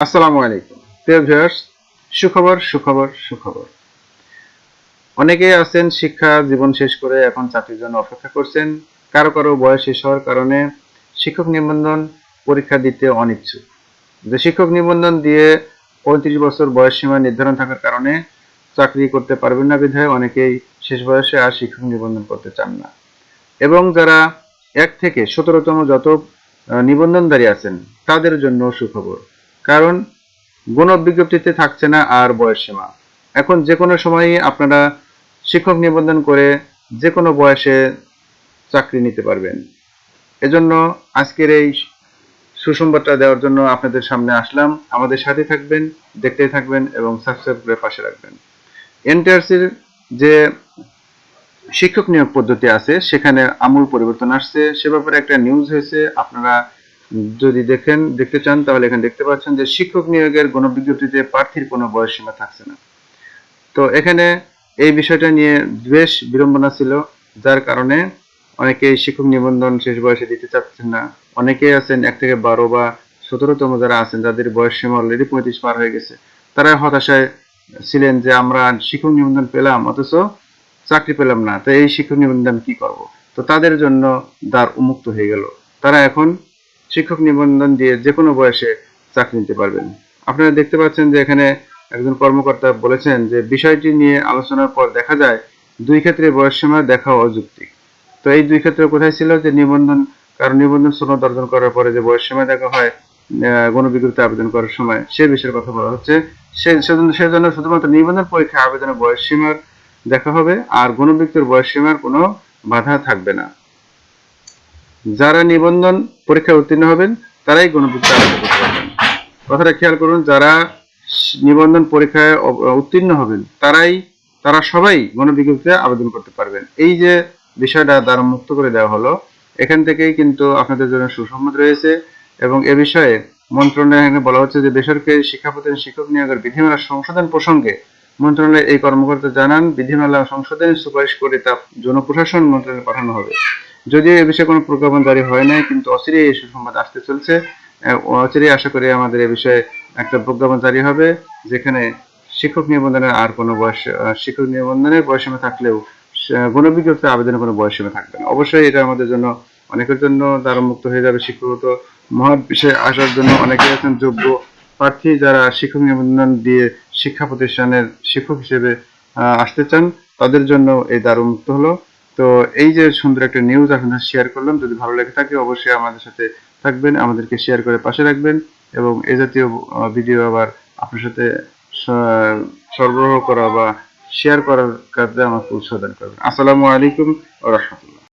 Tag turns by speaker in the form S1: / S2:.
S1: আসসালামু আলাইকুম। প্রিয় ভিউয়ার্স, সুখবর সুখবর সুখবর। অনেকেই আছেন, শিক্ষা জীবন শেষ করে এখন চাকরির জন্য অপেক্ষা করছেন। কারও কারও বয়স শেষ হওয়ার কারণে শিক্ষক নিবন্ধন পরীক্ষা দিতে অনিচ্ছুক। যে শিক্ষক নিবন্ধন দিয়ে পঁয়ত্রিশ বছর বয়স সীমা নির্ধারণ থাকার কারণে চাকরি করতে পারবেন না বিধায় অনেকেই শেষ বয়সে আর শিক্ষক নিবন্ধন করতে চান না। এবং যারা এক থেকে সতেরোতম যত নিবন্ধনধারী আছেন, তাদের জন্য সুখবর। কারণ গণ বিজ্ঞপ্তিতে থাকছে না আর বয়স সীমা। এখন যে কোনো সময়ই আপনারা শিক্ষক নিবন্ধন করে যে কোনো বয়সে চাকরি নিতে পারবেন। এজন্য আজকের এই সুসংবাদটা দেওয়ার জন্য আপনাদের সামনে আসলাম। আমাদের সাথে থাকবেন, দেখতেই থাকবেন এবং সাবস্ক্রাইব করে পাশে রাখবেন। এনটিআরসির যে শিক্ষক নিয়োগ পদ্ধতি আছে, সেখানে আমূল পরিবর্তন আসছে। সে ব্যাপারে একটা নিউজ হয়েছে, আপনারা যদি দেখেন, দেখতে চান, তাহলে এখানে দেখতে পাচ্ছেন যে শিক্ষক নিয়োগের গণবিজ্ঞপ্তিতে প্রার্থীর কোনো বয়স সীমা থাকছে না। তো এখানে এই বিষয়টা নিয়ে বেশ বিড়ম্বনা ছিল, যার কারণে অনেকেই শিক্ষক নিবন্ধন শেষ বয়সে দিতে চাচ্ছেন না। অনেকেই আছেন এক থেকে বারো বা সতেরোতম যারা আছেন, যাদের বয়স সীমা অলরেডি পঁয়ত্রিশ পার হয়ে গেছে, তারা হতাশায় ছিলেন যে আমরা শিক্ষক নিবন্ধন পেলাম, অথচ চাকরি পেলাম না। তো এই শিক্ষক নিবন্ধন কি করব? তো তাদের জন্য দ্বার উন্মুক্ত হয়ে গেল। তারা এখন শিক্ষক নিবন্ধন দিয়ে যে কোনো বয়সে চাকরি নিতে পারবেন। আপনারা দেখতে পাচ্ছেন যে এখানে একজন কর্মকর্তা বলেছেন যে বিষয়টি নিয়ে আলোচনার পর দেখা যায় দুই ক্ষেত্রে বয়স সীমা দেখা অযৌক্তিক তো এই দুই ক্ষেত্রে কোথায় ছিল? যে নিবন্ধন, কারণ নিবন্ধন সনদ অর্জন করার পরে যে বয়স সীমা দেখা হয় গণবিজ্ঞপ্তি আবেদন করার সময় সে বিষয়ের কথা বলা হচ্ছে। সে, সেজন্য শুধুমাত্র নিবন্ধন পরীক্ষা আবেদনের বয়স সীমার দেখা হবে, আর গণবিজ্ঞপ্তির বয়স সীমার কোনো বাধা থাকবে না। যারা নিবন্ধন পরীক্ষায় উত্তীর্ণ হবেন, তারাই গণবিজ্ঞপ্তি আবেদন করতে পারবেন। কথাটা খেয়াল করুন, যারা নিবন্ধন পরীক্ষায় উত্তীর্ণ হবেন, তারাই, তারা সবাই গণবিজ্ঞপ্তিতে আবেদন করতে পারবেন। এই যে বিষয়টা দ্বারা মুক্ত করে দেওয়া হলো, এখান থেকেই কিন্তু আপনাদের জন্য সুসংবাদ রয়েছে এবং এ বিষয়ে মন্ত্রণালয়ে বলা হচ্ছে যে বেসরকারি শিক্ষা প্রতিষ্ঠান শিক্ষক নিয়োগের বিধিমালা সংশোধন প্রসঙ্গে মন্ত্রণালয়ে এই কর্মকর্তা জানান, বিধিমালা সংশোধনের সুপারিশ করে তা জনপ্রশাসন মন্ত্রণালয়ে পাঠানো হবে। যদিও এ বিষয়ে কোনো প্রজ্ঞাপন জারি হয় নাই, কিন্তু অচিরেই এই সুসংবাদ আসতে চলছে। অচিরেই আশা করি আমাদের এ বিষয়ে একটা প্রজ্ঞাপন জারি হবে, যেখানে শিক্ষক নিবন্ধনের আর কোনো বয়স শিক্ষক নিবন্ধনের বয়সীমা থাকলেও গণবিজ্ঞপ্তি আবেদনের কোনো বয়সীমা থাকবে না। অবশ্যই এটা আমাদের জন্য অনেকের জন্য দ্বারা মুক্ত হয়ে যাবে। শিক্ষাগত মহৎ বিষয়ে আসার জন্য অনেকেই আছেন যোগ্য প্রার্থী যারা শিক্ষক নিবন্ধন দিয়ে শিক্ষা প্রতিষ্ঠানের শিক্ষক হিসেবে আসতে চান, তাদের জন্য এই দ্বার উন্মুক্ত হলো। তো এই যে সুন্দর একটা নিউজ আপনাদের শেয়ার করলাম, যদি ভালো লেগে থাকে অবশ্যই আমাদের সাথে থাকবেন, আমাদেরকে শেয়ার করে পাশে রাখবেন এবং এ জাতীয় ভিডিও আবার আপনার সাথে সরবরাহ করা বা শেয়ার করার কাজে আমাকে উৎসাহ দান করবেন। আসসালামু আলাইকুম রহমতুল্লাহ।